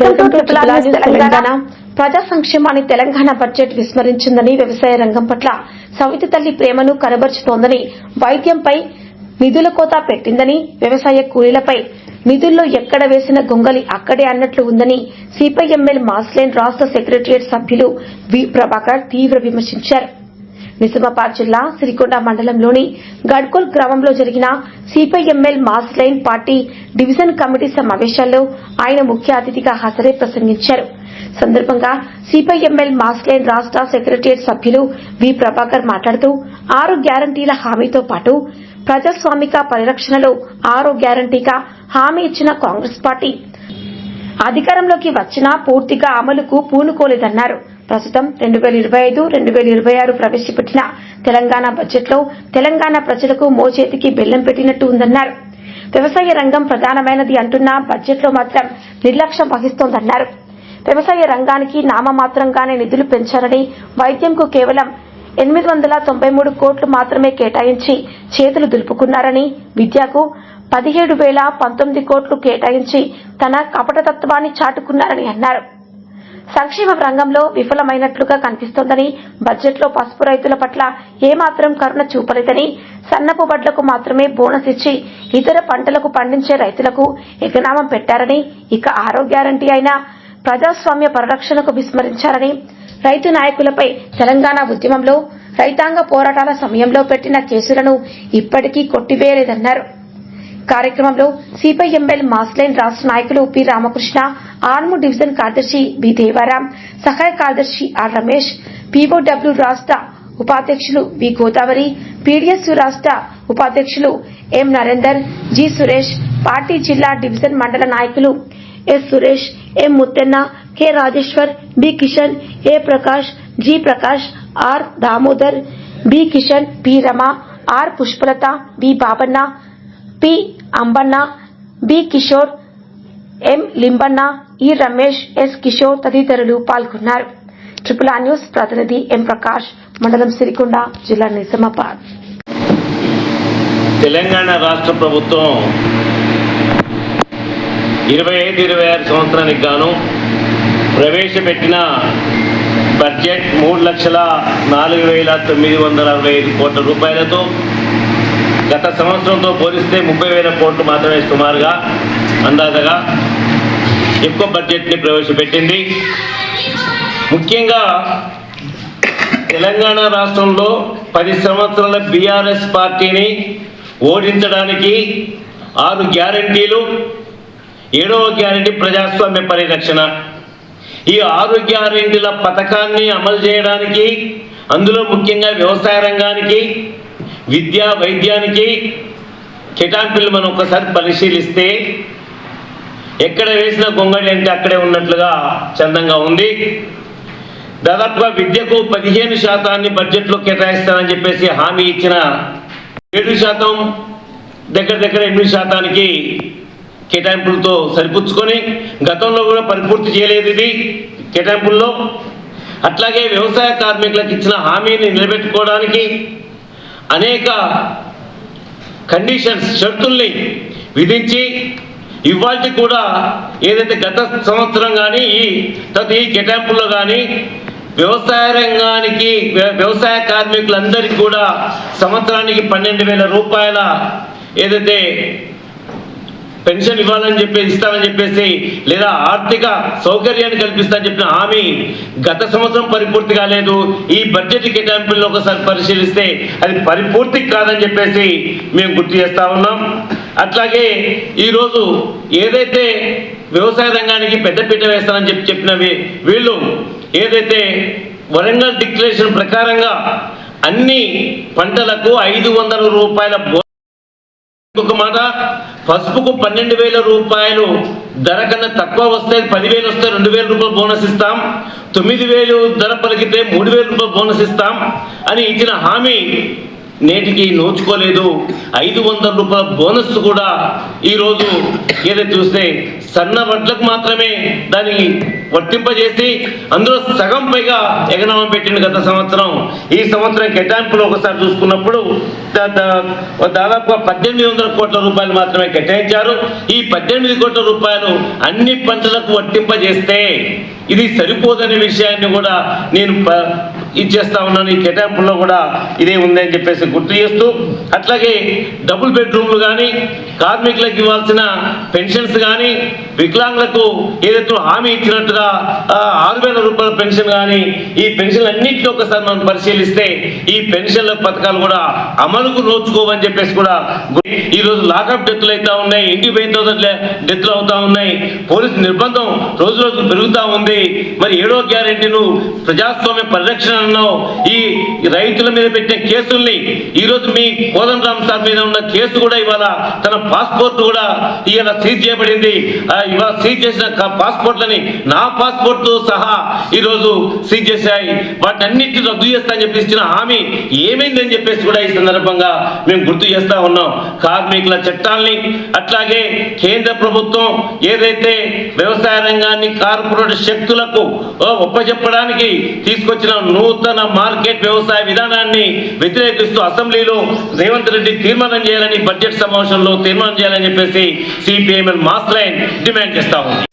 Welcome to triple R news Telangana ప్రజా సంక్షేమాన్ని Telangana budget విస్మరించిందని వ్యవసాయ రంగం పట్ల సవితి తల్లి ప్రేమను కనబరుచుతోందని వైద్యంపై నిధుల కోత పెట్టిందని వ్యవసాయ కూలీలపై నిధుల్లో ఎక్కడ వేసిన గొంగలి అక్కడే అన్నట్లు ఉందని సిపిఐఎంఎల్ మాస్లైన్ రాష్ట్ర సెక్రటరియట్ సభ్యులు వి ప్రభాకర్ తీవ్ర విమర్శించారు. నిజామాబాద్ జిల్లా సిరికొండ మండలంలోని గడ్కోల్ గ్రామంలో జరిగిన C P I M L mass line party division committee సమావేశాల్లో ఆయన ముఖ్య అతిథిగా హాజరై ప్రసంగించారు. సందర్భంగా C P I M L mass line రాష్ట్ర సెక్రటరియట్ సభ్యులు వి ప్రభాకర్ మాట్లాడుతూ ఆరు గ్యారంటీల హామీతో పాటు ప్రజాస్వామిక పరిరక్షణలో ఆరో గ్యారంటీగా హామీ ఇచ్చిన కాంగ్రెస్ పార్టీ. అధికారంలోకి వచ్చినా పూర్తిగా అమలుకు పూనుకోలేదన్నారు. ప్రస్తుతం రెండు వేల ఇరవై ఐదు రెండు వేల ఇరవై ఆరు ప్రవేశపెట్టిన తెలంగాణ బడ్జెట్లో తెలంగాణ ప్రజలకు మోచేతికి బెల్లం పెట్టినట్టు ఉందన్నారు. వ్యవసాయ రంగం ప్రధానమైనది అంటున్న బడ్జెట్లో మాత్రం నిర్లక్ష్యం వహిస్తోందన్నారు. వ్యవసాయ రంగానికి నామమాత్రంగానే నిధులు పెంచారని వైద్యంకు కేవలం ఎనిమిది వందల తొంభై మూడు కోట్లు మాత్రమే కేటాయించి చేతులు దులుపుకున్నారని విద్యకు పదిహేడు వేల పంతొమ్మిది కోట్లు కేటాయించి తన కపటతత్వాన్ని చాటుకున్నారని అన్నారు. సంక్షేమ రంగంలో విఫలమైనట్లుగా కనిపిస్తోందని బడ్జెట్లో పసుపు రైతుల పట్ల ఏమాత్రం కరుణ చూపలేదని సన్నపు వడ్లకు మాత్రమే బోనస్ ఇచ్చి ఇతర పంటలకు పండించే రైతులకు ఎగనామం పెట్టారని ఇక ఆరో గ్యారంటీ అయిన ప్రజాస్వామ్య పరిరక్షణకు విస్మరించారని రైతు నాయకులపై తెలంగాణ ఉద్యమంలో రైతాంగ పోరాటాల సమయంలో పెట్టిన కేసులను ఇప్పటికీ కొట్టివేయలేదన్నారు. కార్యక్రమంలో C P I M L mass line రాష్ట్ర నాయకులు పి రామకృష్ణ ఆర్ము డివిజన్ కార్యదర్శి బి దేవారాం సహాయ కార్యదర్శి ఆర్ రమేష్ పీఓడబ్ల్యూ రాష్ట్ర ఉపాధ్యక్షులు వి Godavari P D S U రాష్ట్ర ఉపాధ్యక్షులు M Narender G Suresh party జిల్లా డివిజన్ మండల నాయకులు S Suresh M Muthenna K Rajeshwar B Kishan A Prakash G Prakash R Damodar B Kishan P Rama R Pushpalatha B Babanna P Ambanna B Kishore M Limbanna E Ramesh S Kishore తదితరులు పాల్గొన్నారు. Triple R news ప్రతినిధి ఎం ప్రకాష్ మండలం సిరికొండ జిల్లా నిజామాబాద్. తెలంగాణ రాష్ట్ర ప్రభుత్వం ఇరవై ఐదు ఇరవై ఆరు సంవత్సరానికి గాను ప్రవేశపెట్టిన బడ్జెట్ మూడు లక్షల నాలుగు వేల తొమ్మిది వందల అరవై ఐదు కోట్ల రూపాయలతో గత సంవత్సరంతో పోలిస్తే ముప్పై వేల కోట్లు మాత్రమే సుమారుగా అందాజగా ఎక్కువ బడ్జెట్ని ప్రవేశపెట్టింది. ముఖ్యంగా తెలంగాణ రాష్ట్రంలో పది సంవత్సరాల బీఆర్ఎస్ పార్టీని ఓడించడానికి ఆరు గ్యారంటీలు ఏడవ గ్యారంటీ ప్రజాస్వామ్య పరిరక్షణ. ఈ ఆరు గ్యారంటీల పథకాన్ని అమలు చేయడానికి అందులో ముఖ్యంగా వ్యవసాయ రంగానికి విద్యా వైద్యానికి కేటాయింపులు మనం ఒకసారి పరిశీలిస్తే ఎక్కడ వేసిన గొంగడి అంటే అక్కడే ఉన్నట్లుగా చందంగా ఉంది. దాదాపుగా విద్యకు పదిహేను శాతాన్ని బడ్జెట్లో కేటాయిస్తానని చెప్పేసి హామీ ఇచ్చిన ఏడు శాతం దగ్గర దగ్గర ఎనిమిది శాతానికి కేటాయింపులతో సరిపుచ్చుకొని గతంలో కూడా పరిపూర్తి చేయలేదు ఇది కేటాయింపుల్లో. అట్లాగే వ్యవసాయ కార్మికులకు ఇచ్చిన హామీని నిలబెట్టుకోవడానికి అనేక కండిషన్స్ షరతుల్ని విధించి ఇవాళ కూడా ఏదైతే గత సంవత్సరం కానీ ఈ తర్వాత ఈ కేటాయింపుల్లో కానీ వ్యవసాయ రంగానికి వ్యవసాయ కార్మికులందరికీ కూడా సంవత్సరానికి పన్నెండు వేల రూపాయల ఏదైతే పెన్షన్ ఇవ్వాలని చెప్పి ఇస్తానని చెప్పేసి లేదా ఆర్థిక సౌకర్యాన్ని కల్పిస్తానని చెప్పిన హామీ గత సంవత్సరం పరిపూర్తి కాలేదు ఈ బడ్జెట్ కేటాయింపుల్లో ఒకసారి పరిశీలిస్తే అది పరిపూర్తి కాదని చెప్పేసి మేము గుర్తు చేస్తా ఉన్నాం. అట్లాగే ఈరోజు ఏదైతే వ్యవసాయ రంగానికి పెద్దపీట వేస్తానని చెప్పి చెప్పినవి వీళ్ళు ఏదైతే వరంగల్ డిక్లరేషన్ ప్రకారంగా అన్ని పంటలకు ఐదు వందల రూపాయల ఇంకొక మాట పసుపుకు పన్నెండు వేల రూపాయలు ధర కన్నా తక్కువ వస్తే పదివేలు వస్తే రెండు వేల రూపాయలు బోనస్ ఇస్తాం. తొమ్మిది వేలు ధర పలికితే మూడు వేల రూపాయలు బోనస్ ఇస్తాం. అని ఇచ్చిన హామీ నేటికి నోచుకోలేదు. ఐదు వందల రూపాయల బోనస్ కూడా ఈరోజు ఏదైతే చూస్తే సన్న వడ్లకు మాత్రమే దాన్ని వర్తింపజేసి అందులో సగం పైగా ఎగనామం పెట్టింది గత సంవత్సరం. ఈ సంవత్సరం కేటాయింపులు ఒకసారి చూసుకున్నప్పుడు దా- దా- దాదాపుగా పద్దెనిమిది వందల కోట్ల రూపాయలు మాత్రమే కేటాయించారు. ఈ పద్దెనిమిది కోట్ల రూపాయలు అన్ని పంటలకు వర్తింపజేస్తే ఇది సరిపోదనే విషయాన్ని కూడా నేను ప- ఇచ్చేస్తా ఉన్నాను ఈ కేటాయింపుల్లో కూడా ఇదే ఉంది అని చెప్పేసి గుర్తు చేస్తూ అట్లాగే డబుల్ బెడ్రూమ్లు కానీ కార్మికులకు ఇవ్వాల్సిన పెన్షన్స్ కానీ వికలాంగులకు ఏదైతే హామీ ఇచ్చినట్టుగా ఆరు వేల రూపాయల పెన్షన్ కానీ ఈ పెన్షన్ అన్నింటినీ ఒకసారి మనం పరిశీలిస్తే ఈ పెన్షన్ల పథకాలు కూడా అమలుకు నోచుకోవని చెప్పేసి కూడా ఈరోజు ఈ రోజు లాకప్ డెత్లు అవుతా ఉన్నాయి ఇంటికి పోయిన తర్వాత డెత్తులు అవుతా ఉన్నాయి పోలీసు నిర్బంధం రోజు రోజు పెరుగుతూ ఉంది మరి ఏడో గ్యారెంటీను ప్రజాస్వామ్య పరిరక్షణ తెలంగాణలో ఈ రైతుల మీద పెట్టిన కేసుల్ని ఈ రోజు మీ కోదం రామ్ సార్ మీద ఉన్న కేసు కూడా ఇవాళ తన పాస్పోర్ట్ కూడా ఇవాళ సీజ్ చేయబడింది. ఇవాళ సీజ్ చేసిన పాస్పోర్ట్లని నా పాస్పోర్ట్ సహా ఈ రోజు సీజ్ చేశాయి. వాటిని అన్నింటినీ రద్దు చేస్తా అని చెప్పి ఇచ్చిన హామీ ఏమైందని చెప్పేసి కూడా ఈ సందర్భంగా మేము గుర్తు చేస్తా ఉన్నాం. కార్మికుల చట్టాల్ని అట్లాగే కేంద్ర ప్రభుత్వం ఏదైతే వ్యవసాయ రంగాన్ని కార్పొరేట్ శక్తులకు ఓ, ఒప్పజెప్పడానికి తీసుకొచ్చిన నూతన మార్కెట్ వ్యవసాయ విధానాన్ని వ్యతిరేకిస్తూ అసెంబ్లీలో రేవంత్ రెడ్డి తీర్మానం చేయాలని బడ్జెట్ సమావేశంలో తీర్మానం చేయాలని చెప్పేసి సిపిఐఎంఎల్ మాస్ లైన్ డిమాండ్ చేస్తా ఉంది.